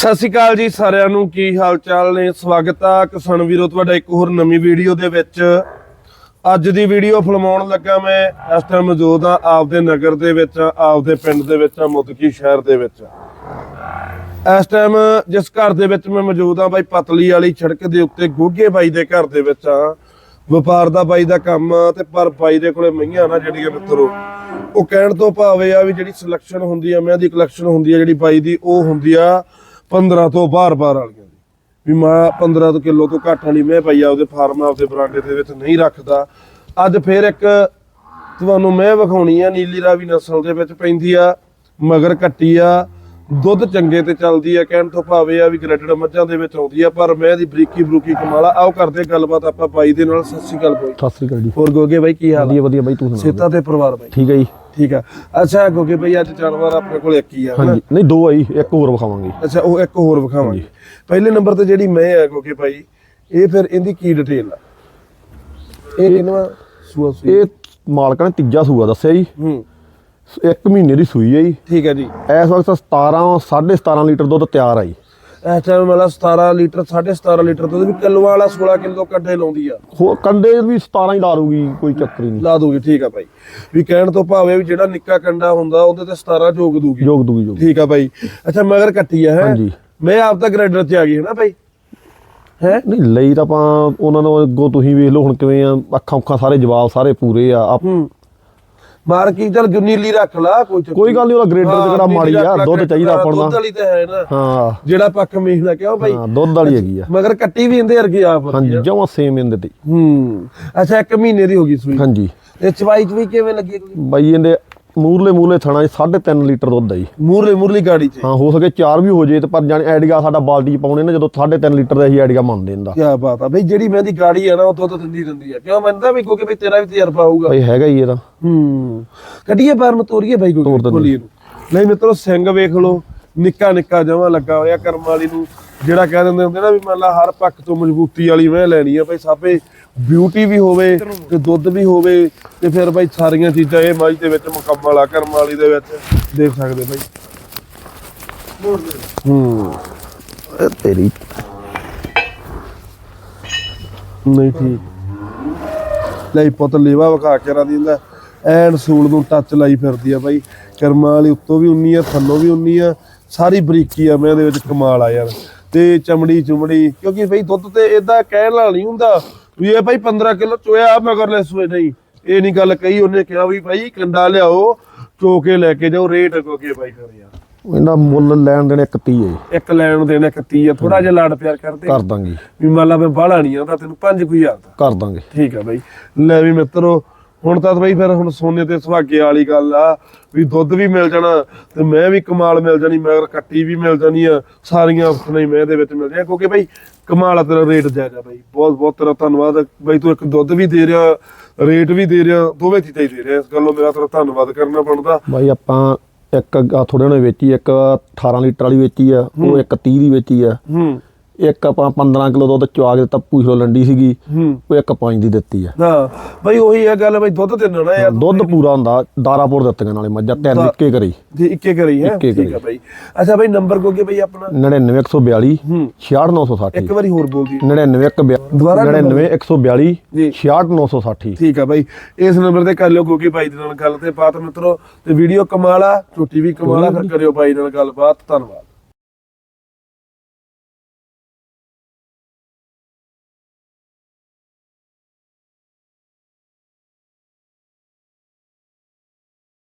ਸਤਿ ਸ਼੍ਰੀ ਅਕਾਲ ਜੀ ਸਾਰਿਆਂ ਨੂੰ, ਕੀ ਹਾਲ ਚਾਲ ਨੇ? ਸਵਾਗਤ ਆ ਕਿਸਾਨ ਵੀਰੋ, ਤੁਹਾਡਾ ਇੱਕ ਹੋਰ ਨਵੀਂ ਵੀਡੀਓ ਦੇ ਵਿੱਚ। ਅੱਜ ਦੀ ਵੀਡੀਓ ਫਿਲਮਾਉਣ ਲੱਗਾ ਮੈਂ, ਇਸ ਟਾਈਮ ਮੌਜੂਦ ਆ ਆਪਦੇ ਨਗਰ ਦੇ ਵਿੱਚ, ਆਪਦੇ ਪਿੰਡ ਦੇ ਵਿੱਚ ਮੁਦਕੀ ਸ਼ਹਿਰ ਦੇ ਵਿੱਚ। ਇਸ ਟਾਈਮ ਜਿਸ ਘਰ ਦੇ ਵਿੱਚ ਮੈਂ ਮੌਜੂਦ ਆ ਬਾਈ, ਪਤਲੀ ਵਾਲੀ ਸੜਕ ਦੇ ਉੱਤੇ ਗੋਗੇ ਬਾਈ ਦੇ ਘਰ ਦੇ ਵਿੱਚ ਆ। ਵਪਾਰ ਦਾ ਬਾਈ ਦਾ ਕੰਮ ਤੇ ਪਰ ਬਾਈ ਦੇ ਕੋਲੇ ਮਈਆਂ ਨਾ ਜਿਹੜੀਆਂ ਮਿੱਤਰੋ, ਉਹ ਕਹਿਣ ਤੋਂ ਭਾਵੇਂ ਆ ਵੀ ਜਿਹੜੀ ਸਿਲੈਕਸ਼ਨ ਹੁੰਦੀ ਆ ਮੈਂ ਦੀ ਕਲੈਕਸ਼ਨ ਹੁੰਦੀ ਆ, ਜਿਹੜੀ ਬਾਈ ਦੀ ਉਹ ਹੁੰਦੀ ਆ। 15 ਤੋਂ ਬਾਰ-ਬਾਰ ਵਾਲੀਆਂ ਦੀ। ਵੀ ਮੈਂ 15 ਤੋਂ ਕਿਲੋ ਤੋਂ ਘੱਟ ਵਾਲੀ ਮੈਂ ਪਈ ਆ, ਉਹਦੇ ਫਾਰਮ ਆਪਦੇ ਬਰਾਂਡੇ ਦੇ ਵਿੱਚ ਨਹੀਂ ਰੱਖਦਾ। ਅੱਜ ਫੇਰ ਇੱਕ ਤੁਹਾਨੂੰ ਮੈਂ ਵਿਖਾਉਣੀ ਆ, ਨੀਲੀ ਰਾਵੀ ਨਸਲ ਦੇ ਵਿੱਚ ਪੈਂਦੀ ਆ, ਮਗਰ ਕੱਟੀ ਆ। ਦੁੱਧ ਚੰਗੇ ਤੇ ਚੱਲਦੀ ਆ ਕਹਿਣ ਤੋਂ ਭਾਵੇਂ ਆ ਵੀ ਗ੍ਰੇਡਡ ਮੱਝਾਂ ਦੇ ਵਿੱਚ ਆਉਂਦੀ ਆ ਪਰ ਮੈਂ ਦੀ ਬਰੀਕੀ ਬਰੂਕੀ ਕਮਾਲਾ ਆਓ ਕਰਦੇ ਗੱਲਬਾਤ ਆਪਾਂ ਬਾਈ ਦੇ ਨਾਲ। ਸਤਿ ਸ਼੍ਰੀ ਅਕਾਲ ਬਾਈ। ਸਤਿ ਸ੍ਰੀ ਅਕਾਲ ਜੀ। ਹੋਰ ਗੋਗੇ ਬਾਈ ਕੀ ਹਾਲ ਵਧੀਆ ਵਧੀਆ ਬਾਈ ਤੂੰ ਸੁਣਾ। ਸੇਤਾ ਤੇ ਪਰਿਵਾਰ ਬਾਈ? ਠੀਕ ਹੈ ਜੀ। ਠੀਕ ਆ। ਅੱਛਾ ਗੋਗੇ ਬਾਈ ਅੱਜ ਜਾਨਵਰ ਆਪਣੇ ਕੋਲ ਇੱਕ ਹੀ ਆ? ਹਾਂਜੀ। ਨਹੀਂ ਦੋ ਆਈ ਇੱਕ ਹੋਰ ਵਿਖਾਵਾਂਗੇ। ਅੱਛਾ ਉਹ ਇੱਕ ਹੋਰ ਵਿਖਾਵਾਂਗੇ। ਪਹਿਲੇ ਨੰਬਰ ਤੇ ਜਿਹੜੀ ਮੈਂ ਆ ਕਿਉਂਕਿ ਭਾਈ ਇਹ ਫਿਰ ਇਹਦੀ ਕੀ ਡਿਟੇਲ ਆ? ਇਹ ਕਿੰਨਾ ਸੂਆ ਸੂਈ? ਇਹ ਮਾਲਕਾਂ ਨੇ ਤੀਜਾ ਸੂਆ ਦੱਸਿਆ ਜੀ। ਹੂੰ। ਇੱਕ ਮਹੀਨੇ ਦੀ ਸੂਈ ਹੈ ਜੀ। ਠੀਕ ਹੈ ਜੀ। ਇਸ ਵਕਤ 17 17.5 ਲੀਟਰ ਦੁੱਧ ਤਿਆਰ ਆ ਜੀ। ਇਸ ਟਾਈਮ ਮਤਲਬ 17 ਲੀਟਰ 17.5 ਲੀਟਰ ਦੁੱਧ ਵੀ ਕਿਲੋ ਵਾਲਾ 16 ਕਿਲੋ ਕੱਢੇ ਲਾਉਂਦੀ ਆ। ਹੋ ਕੰਡੇ ਵੀ 17 ਹੀ ਲਾ ਦੂਗੀ ਕੋਈ ਚੱਕਰ ਨਹੀਂ। ਲਾ ਦੂਗੀ ਠੀਕ ਆ ਭਾਈ। ਵੀ ਕਹਿਣ ਤੋਂ ਭਾਵੇਂ ਵੀ ਜਿਹੜਾ ਨਿੱਕਾ ਕੰਡਾ ਹੁੰਦਾ ਉਹਦੇ ਤੇ 17 ਜੋਗ ਦੂਗੀ। ਜੋਗ ਦੂਗੀ ਜੋਗ ਠੀਕ ਆ ਭਾਈ। ਅੱਛਾ ਮਗਰ ਕੱਟੀ ਆ ਹੈ? ਹਾਂਜੀ। ਮੈਂ ਆਪ ਤਾਂ ਗ੍ਰੈਡਰ ਤੇ ਆ ਗਈ ਹੈ ਨਾ ਭਾਈ? ਹੈ? ਨਹੀਂ ਲਈ ਤਾਂ ਆਪਾਂ ਉਹਨਾਂ ਨੂੰ ਅੱਗੋਂ ਤੁਸੀਂ ਵੇਖ ਲਓ ਹੁਣ ਕਿਵੇਂ ਆ ਅੱਖਾਂ ਉੱਖਾਂ ਸਾਰੇ ਜਵਾਬ ਸਾਰੇ ਪੂਰੇ ਆ। ਆਪ- ਹੂੰ। ਮਾਰ ਕੀ ਚਲ ਜੁਨੀਲੀ ਰੱਖ ਲਾ ਕੋਈ ਚੱਕਰ ਕੋਈ ਗੱਲ ਨਹੀਂ। ਉਹਦਾ ਗ੍ਰੇਡਰ ਤੇ ਕਿਹੜਾ ਮਾੜੀ ਆ ਦੁੱਧ ਚਾਹੀਦਾ ਆਪਾਂ ਦੁੱਧ ਨੂੰ ਵਾਲੀ ਤਾਂ ਹੈ ਨਾ। ਹਾਂ। ਜਿਹੜਾ ਪੱਖ ਮੀਖ ਦਾ ਕਿਉਂ ਭਾਈ ਹਾਂ ਦੁੱਧ ਵਾਲੀ ਹੈਗੀ ਆ। ਮਗਰ ਕੱਟੀ ਵੀ ਇਹਦੇ ਵਰਗੀ ਆਪ ਹਾਂਜੀ। ਜਮਾ ਸੇਮ ਇਹਦੇ ਤੇ ਹੂੰ। ਅੱਛਾ ਇੱਕ ਮਹੀਨੇ ਦੀ ਹੋ ਗਈ ਸੂਈ। ਹਾਂਜੀ। ਤੇ ਚਵਾਈ ਚਵੀ ਕਿਵੇਂ ਲੱਗੀ ਬਾਈ ਇਹਦੇ ਮੂਰਲੇ ਮੂਰਲੇ ਥਣਾ 3.5 ਲੀਟਰ ਦੁੱਧ ਆ ਜੀ। ਮੂਰਲੇ ਮੂਰਲੀ ਗਾੜੀ ਚ। ਹਾਂ ਹੋ ਸਕੇ ਚਾਰ ਵੀ ਹੋ ਜੇ ਤੇ ਪਰ ਜਾਨ ਐਡੀਗਾ ਸਾਡਾ ਬਾਲਟੀ ਚ ਪਾਉਣੇ ਨੇ ਜਦੋਂ 3.5 ਲੀਟਰ ਦਾ ਅਸੀਂ ਐਡੀਗਾ ਮੰਨਦੇ ਇਹਦਾ ਕੀ ਬਾਤ ਆ ਬਈ ਜਿਹੜੀ ਮੈਂ ਦੀ ਗਾੜੀ ਆ ਨਾ ਉਹ ਦੁੱਧ ਦਿੰਦੀ ਰਹਿੰਦੀ ਆ। ਕਿਉਂ ਮੰਨਦਾ ਵੀ ਕਿਉਂਕਿ ਬਈ ਤੇਰਾ ਵੀ ਤਜਰਬਾ ਹੋਊਗਾ। ਭਾਈ ਹੈਗਾ ਹੀ ਇਹਦਾ ਹੂੰ। ਕੱਢੀਏ ਪੈਰ ਨੂੰ ਤੋਰੀਏ ਬਾਈ ਕੋਈ ਦਿੰਦੇ। ਬੋਲੀਏ ਨੂੰ। ਨਹੀਂ ਮਿੱਤਰੋ ਸਿੰਘ ਵੇਖ ਲਓ ਨਿੱਕਾ ਨਿੱਕਾ ਜਮਾ ਲੱਗਾ ਹੋਇਆ ਕਰਮ ਵਾਲੀ ਨੂੰ। ਜਿਹੜਾ ਕਹਿ ਦਿੰਦੇ ਹੁੰਦੇ ਨਾ ਵੀ ਮੰਨ ਲਾ ਹਰ ਪੱਖ ਤੋਂ ਮਜ਼ਬੂਤੀ ਵਾਲੀ ਮੈਂ ਲੈਣੀ ਆ ਭਾਈ ਸਾਬੇ ਬਿਊਟੀ ਵੀ ਹੋਵੇ ਤੇ ਦੁੱਧ ਵੀ ਹੋਵੇ ਤੇ ਫਿਰ ਭਾਈ ਸਾਰੀਆਂ ਚੀਜ਼ਾਂ ਇਹ ਮੱਝ ਦੇ ਵਿੱਚ ਮੁਕੰਮਲ ਆ ਕਰਮ ਵਾਲੀ ਦੇ ਵਿੱਚ। ਦੇਖ ਸਕਦੇ ਭਾਈ ਹੂੰ। ਇਹ ਤੇਰੀ। ਨਹੀਂ ਠੀਕ। ਲਈ ਪੁੱਤ ਲੇਵਾ ਵਿਖਾ ਕੇ ਰਾ ਦਿੰਦਾ। ਐਨ ਸੂਲ ਨੂੰ ਟੱਚ ਲਾਈ ਫਿਰਦੀ ਆ ਬਾਈ। ਕਰਮਾਂ ਵਾਲੀ ਉੱਤੋਂ ਵੀ ਉਨੀ ਆ ਥੱਲੋਂ ਵੀ ਉਨੀ ਆ। ਸਾਰੀ ਬਰੀਕੀ ਆ ਮੈਂ ਇਹਦੇ ਵਿੱਚ ਕਮਾਲ ਆ ਯਾਰ। ਤੇ ਚਮੜੀ ਚੁਮੜੀ ਕਿਉਂਕਿ ਬਈ ਦੁੱਧ ਤੇ ਇਦਾਂ ਕਹਿਣ ਵਾਲਾ ਨਹੀਂ ਹੁੰਦਾ। ਵੀ ਇਹ ਭਾਈ 15 ਕਿਲੋ ਚੋਇਆ ਮਗਰਲੇ ਸੂਏ ਨਹੀਂ। ਇਹ ਨਹੀਂ ਗੱਲ ਕਹੀ ਉਹਨੇ ਕਿਹਾ ਵੀ ਭਾਈ ਕੰਡਾ ਲਿਆਓ ਚੋ ਕੇ ਲੈ ਕੇ ਜਾਓ ਰੇਟ ਕੋਕੇ ਬਾਈ ਫਿਰ ਯਾਰ। ਇਹਦਾ ਮੁੱਲ ਲੈਣ ਦੇਣ ਇੱਕ 30 ਹੈ ਇੱਕ ਲੈਣ ਦੇਣ ਇੱਕ 30 ਆ ਥੋੜਾ ਜਿਹਾ ਲਾਡ ਪਿਆਰ ਕਰਦੇ। ਕਰ ਦਾਂਗੇ। ਵੀ ਮੰਨ ਲਾ ਮੈਂ ਬਾਹਲਾ ਨਹੀਂ ਆਉਂਦਾ ਤੈਨੂੰ 5000 ਦਾ। ਕਰ ਦਾਂਗੇ। ਠੀਕ ਆ ਬਾਈ। ਲੈ ਵੀ ਮਿੱਤਰੋ ਹੁਣ ਤਾਂ ਬਾਈ ਫਿਰ ਹੁਣ ਸੋਨੇ ਤੇ ਸੁਹਾਗੇ ਵਾਲੀ ਗੱਲ ਆ ਵੀ ਦੁੱਧ ਵੀ ਮਿਲ ਜਾਣਾ ਤੇ ਮੈਂ ਵੀ ਕਮਾਲ ਮਿਲ ਜਾਣੀ ਮਗਰ ਕੱਟੀ ਵੀ ਮਿਲ ਜਾਣੀ ਆ ਸਾਰੀਆਂ ਹੀ ਮੈਂ ਇਹਦੇ ਵਿੱਚ ਮਿਲ ਜਾਣੀਆਂ ਕਿਉਂਕਿ ਬਾਈ ਕਮਾਲ ਆ ਤੇਰਾ ਰੇਟ ਜਾਇਜ਼ ਆ ਬਾਈ ਬਹੁਤ ਬਹੁਤ ਤੇਰਾ ਧੰਨਵਾਦ ਬਾਈ ਤੂੰ ਇੱਕ ਦੁੱਧ ਵੀ ਦੇ ਰਿਹਾ ਰੇਟ ਵੀ ਦੇ ਰਿਹਾ ਦੋਵੇਂ ਚੀਜ਼ਾਂ ਹੀ ਦੇ ਰਿਹਾ ਇਸ ਗੱਲੋਂ ਮੇਰਾ ਤੇਰਾ ਧੰਨਵਾਦ ਕਰਨਾ ਬਣਦਾ। ਬਾਈ ਆਪਾਂ ਇੱਕ ਆ ਥੋੜੇ ਨੇ ਵੇਚੀ ਇੱਕ 18 ਲੀਟਰ ਵਾਲੀ ਵੇਚੀ ਆ ਉਹ ਇੱਕ 30 ਦੀ ਵੇਚੀ ਆ। ਹੂੰ। ਇੱਕ ਆਪਾਂ 15 ਕਿਲੋ ਦੁੱਧ ਚਵਾ ਕੇ ਦਿੱਤਾ ਪੂਛੋ ਲੰਡੀ ਸੀਗੀ ਉਹ ਇੱਕ 5 ਦੀ ਦਿੱਤੀ ਆ। ਹਾਂ ਬਾਈ ਉਹੀ ਆ ਗੱਲ ਬਾਈ ਦੁੱਧ ਦੇਣਾ ਨਾ ਯਾਰ ਦੁੱਧ ਪੂਰਾ ਹੁੰਦਾ ਦਾਰਾਪੁਰ ਦਿੱਤੀਆਂ ਨਾਲੇ ਮੱਝਾਂ ਤਿੰਨ ਇੱਕੇ ਕਰੀ। ਜੀ ਇੱਕੇ ਕਰੀ ਹੈ ਠੀਕ ਆ ਬਾਈ। ਅੱਛਾ ਬਾਈ ਨੰਬਰ ਕੋਗੇ ਬਾਈ ਆਪਣਾ? 99142 ਹੂੰ। 66960 ਇੱਕ ਵਾਰੀ ਹੋਰ ਬੋਲ ਦੀ 99142 ਦੁਬਾਰਾ number? 99142 ਜੀ। 66960 ਠੀਕ ਆ ਬਾਈ। ਇਸ ਨੰਬਰ ਤੇ ਕਰ ਲਿਓ ਕਿਉਂਕਿ ਬਾਈ ਦੇ ਨਾਲ ਗੱਲ ਤੇ ਬਾਤ ਮਿੱਤਰੋ। ਤੇ ਵੀਡੀਓ ਕਮਾਲ ਆ ਛੋਟੀ ਵੀ ਕਮਾਲ ਆ ਫਿਰ ਕਰਿਓ ਬਾਈ ਨਾਲ ਗੱਲਬਾਤ। ਧੰਨਵਾਦ।